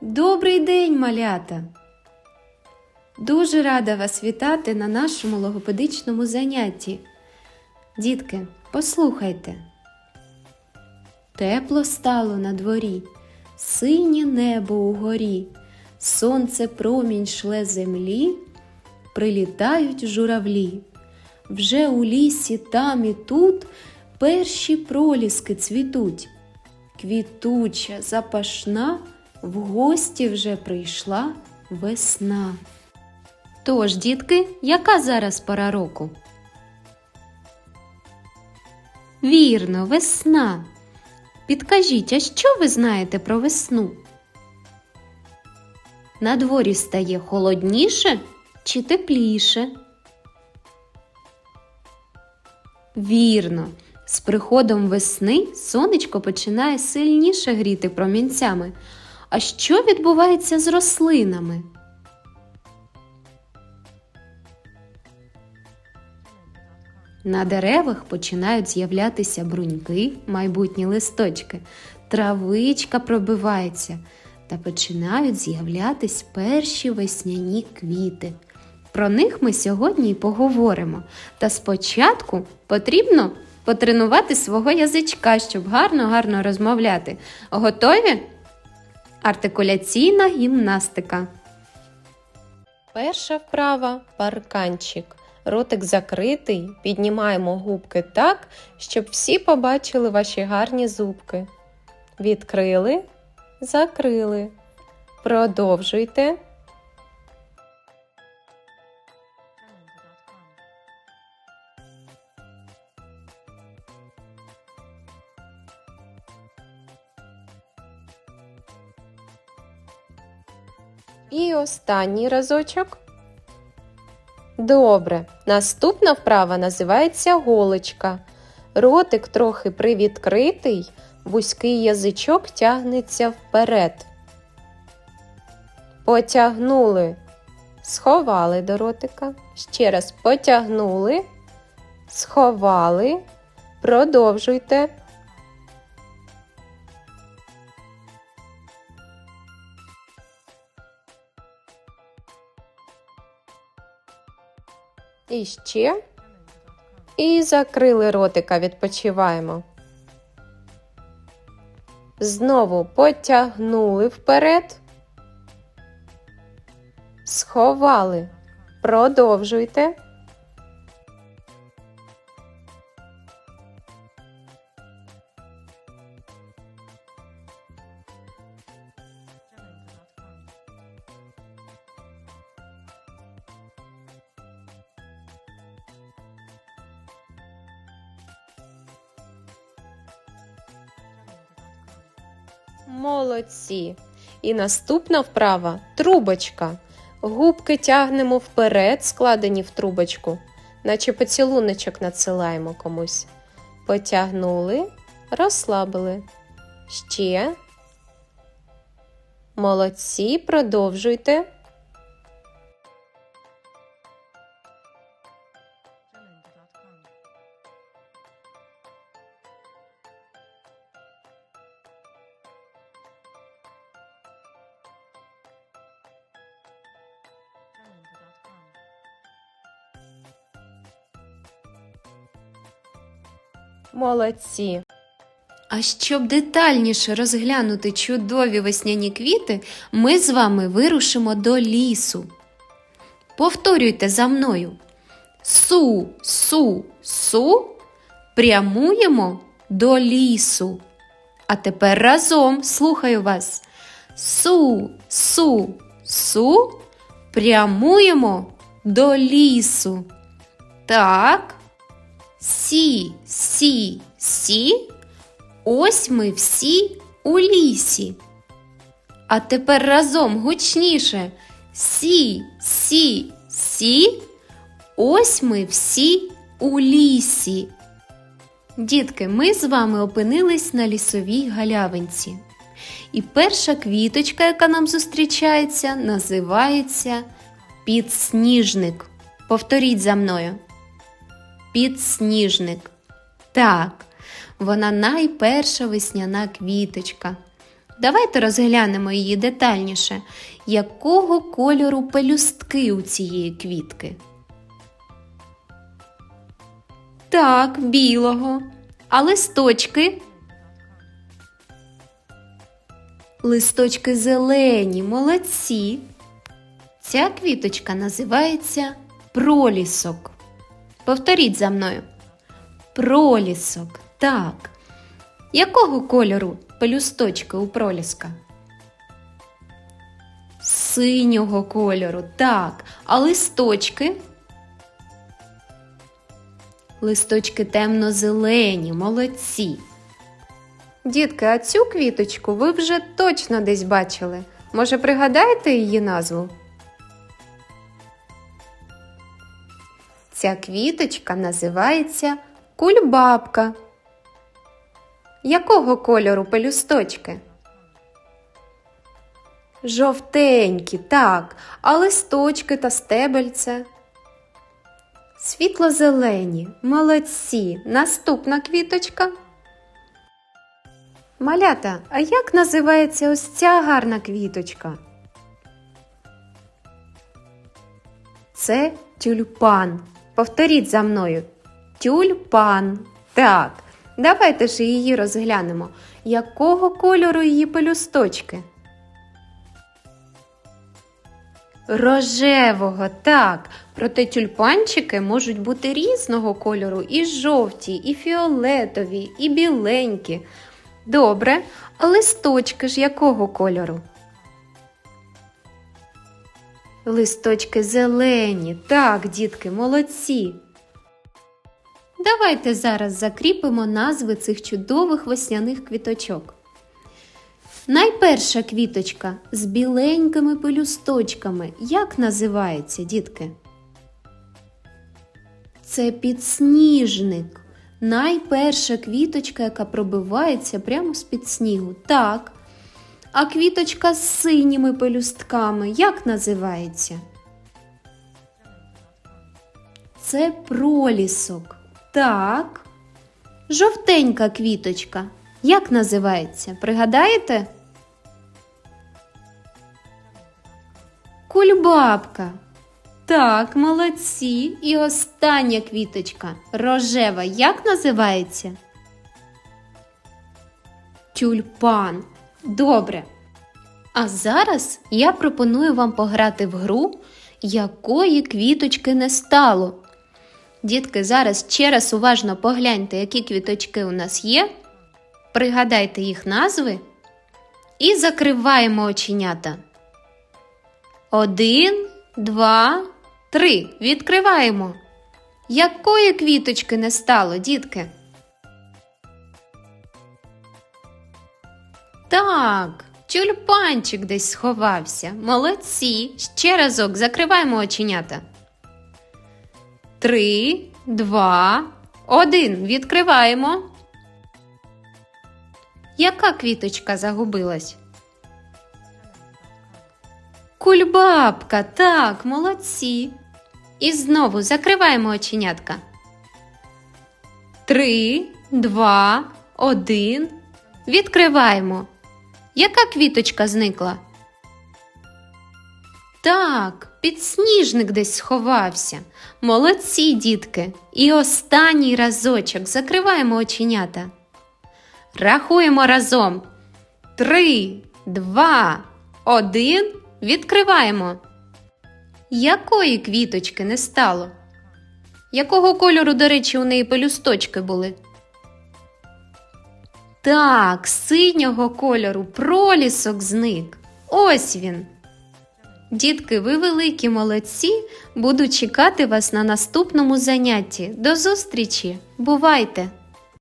Добрий день, малята! Дуже рада вас вітати на нашому логопедичному занятті. Дітки, послухайте. Тепло стало на дворі, синє небо угорі, сонце промінь шле землі, прилітають журавлі. Вже у лісі там і тут перші проліски цвітуть. Квітуча, запашна, в гості вже прийшла весна. Тож, дітки, яка зараз пора року? Вірно, весна. Підкажіть, а що ви знаєте про весну? На дворі стає холодніше чи тепліше? Вірно, з приходом весни сонечко починає сильніше гріти промінцями. А що відбувається з рослинами? На деревах починають з'являтися бруньки, майбутні листочки, травичка пробивається та починають з'являтись перші весняні квіти. Про них ми сьогодні й поговоримо. Та спочатку потрібно потренувати свого язичка, щоб гарно-гарно розмовляти. Готові? Артикуляційна гімнастика. Перша вправа парканчик. Ротик закритий, піднімаємо губки так, щоб всі побачили ваші гарні зубки. Відкрили, закрили. Продовжуйте. І останній разочок. Добре. Наступна вправа називається голочка. Ротик трохи привідкритий, вузький язичок тягнеться вперед. Потягнули, сховали до ротика. Ще раз потягнули, сховали. Продовжуйте. І ще. І закрили ротика, відпочиваємо. Знову потягнули вперед. Сховали. Продовжуйте. Молодці. І наступна вправа трубочка. Губки тягнемо вперед, складені в трубочку, наче поцілуночок надсилаємо комусь. Потягнули, розслабили. Ще. Молодці, продовжуйте. Молодці. А щоб детальніше розглянути чудові весняні квіти, ми з вами вирушимо до лісу. Повторюйте за мною. Су, су, су. Прямуємо до лісу. А тепер разом слухаю вас. Су, су, су. Прямуємо до лісу. Так. Сі, сі, сі. Ось ми всі у лісі. А тепер разом гучніше. Сі, сі, сі. Ось ми всі у лісі. Дітки, ми з вами опинились на лісовій галявинці. І перша квіточка, яка нам зустрічається, називається підсніжник. Повторіть за мною. Підсніжник. Так, вона найперша весняна квіточка. Давайте розглянемо її детальніше. Якого кольору пелюстки у цієї квітки? Так, білого. А листочки? Листочки зелені, молодці. Ця квіточка називається пролісок. Повторіть за мною. Пролісок. Так. Якого кольору пелюсточки у проліска? Синього кольору, так. А листочки? Листочки темно-зелені, молодці. Дітки, а цю квіточку ви вже точно десь бачили. Може, пригадаєте її назву? Ця квіточка називається кульбабка. Якого кольору пелюсточки? Жовтенькі, так, а листочки та стебельце. Світло-зелені, молодці. Наступна квіточка. Малята, а як називається ось ця гарна квіточка? Це тюльпан. Повторіть за мною. Тюльпан. Так, давайте ж її розглянемо. Якого кольору її пелюсточки? Рожевого, так. Проте тюльпанчики можуть бути різного кольору, і жовті, і фіолетові, і біленькі. Добре, а листочки ж якого кольору? Листочки зелені. Так, дітки, молодці. Давайте зараз закріпимо назви цих чудових весняних квіточок. Найперша квіточка з біленькими пелюсточками. Як називається, дітки? Це підсніжник. Найперша квіточка, яка пробивається прямо з-під снігу. Так. А квіточка з синіми пелюстками як називається? Це пролісок. Так. Жовтенька квіточка. Як називається? Пригадаєте? Кульбабка. Так, молодці. І остання квіточка. Рожева. Як називається? Тюльпан. Добре. А зараз я пропоную вам пограти в гру, якої квіточки не стало. Дітки, зараз ще раз уважно погляньте, які квіточки у нас є. Пригадайте їх назви і закриваємо оченята. Один, два, три. Відкриваємо. Якої квіточки не стало, дітки? Так, тюльпанчик десь сховався. Молодці. Ще разок закриваємо оченята. Три, два, один. Відкриваємо. Яка квіточка загубилась? Кульбабка, так, молодці. І знову закриваємо оченятка. Три, два, один. Відкриваємо. Яка квіточка зникла? Так, підсніжник десь сховався. Молодці, дітки. І останній разочок закриваємо оченята. Рахуємо разом. Три, два, один. Відкриваємо. Якої квіточки не стало? Якого кольору, до речі, у неї пелюсточки були? Так, синього кольору пролісок зник. Ось він. Дітки, ви великі молодці. Буду чекати вас на наступному занятті. До зустрічі! Бувайте!